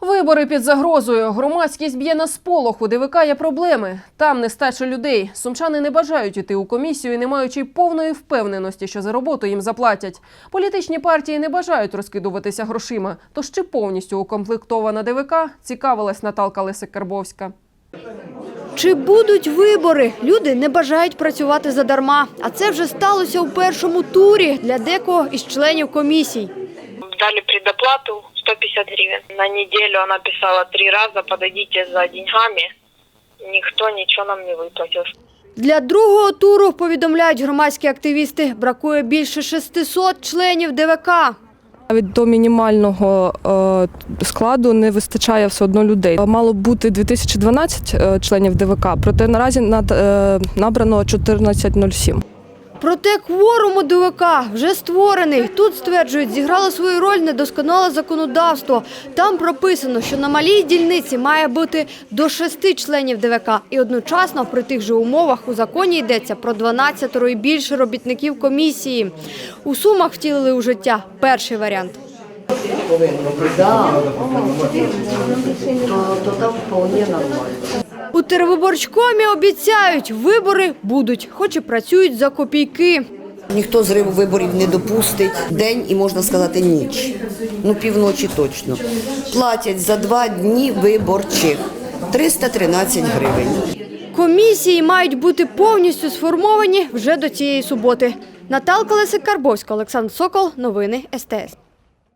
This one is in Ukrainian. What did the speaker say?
Вибори під загрозою. Громадськість б'є на сполох. У ДВК є проблеми. Там нестача людей. Сумчани не бажають іти у комісію, не маючи повної впевненості, що за роботу їм заплатять. Політичні партії не бажають розкидуватися грошима. Тож чи повністю укомплектована ДВК, цікавилась Наталка Лисик-Карбовська. Чи будуть вибори? Люди не бажають працювати задарма. А це вже сталося у першому турі для декого із членів комісій. дали предоплату 150 гривен. На неделю она писала три раза, подойдите за деньгами. Никто ничего нам не выплатил. Для другого туру, повідомляють громадські активісти, бракує більше 600 членів ДВК. Навіть до мінімального е, складу не вистачає все одно людей. Мало бути 2012 е, членів ДВК, проте наразі над, е, набрано 1407. Проте кворум у ДВК вже створений. Тут, стверджують, зіграло свою роль недосконале законодавство. Там прописано, що на малій дільниці має бути до шести членів ДВК. І одночасно при тих же умовах у законі йдеться про 12 і більше робітників комісії. У Сумах втілили у життя перший варіант. У тервиборчкомі обіцяють, вибори будуть, хоч і працюють за копійки. Ніхто зриву виборів не допустить. День і можна сказати ніч. Ну півночі точно. Платять за два дні виборчих 313 гривень. Комісії мають бути повністю сформовані вже до цієї суботи. Наталка Лесик-Карбовська, Олександр Сокол. Новини СТС.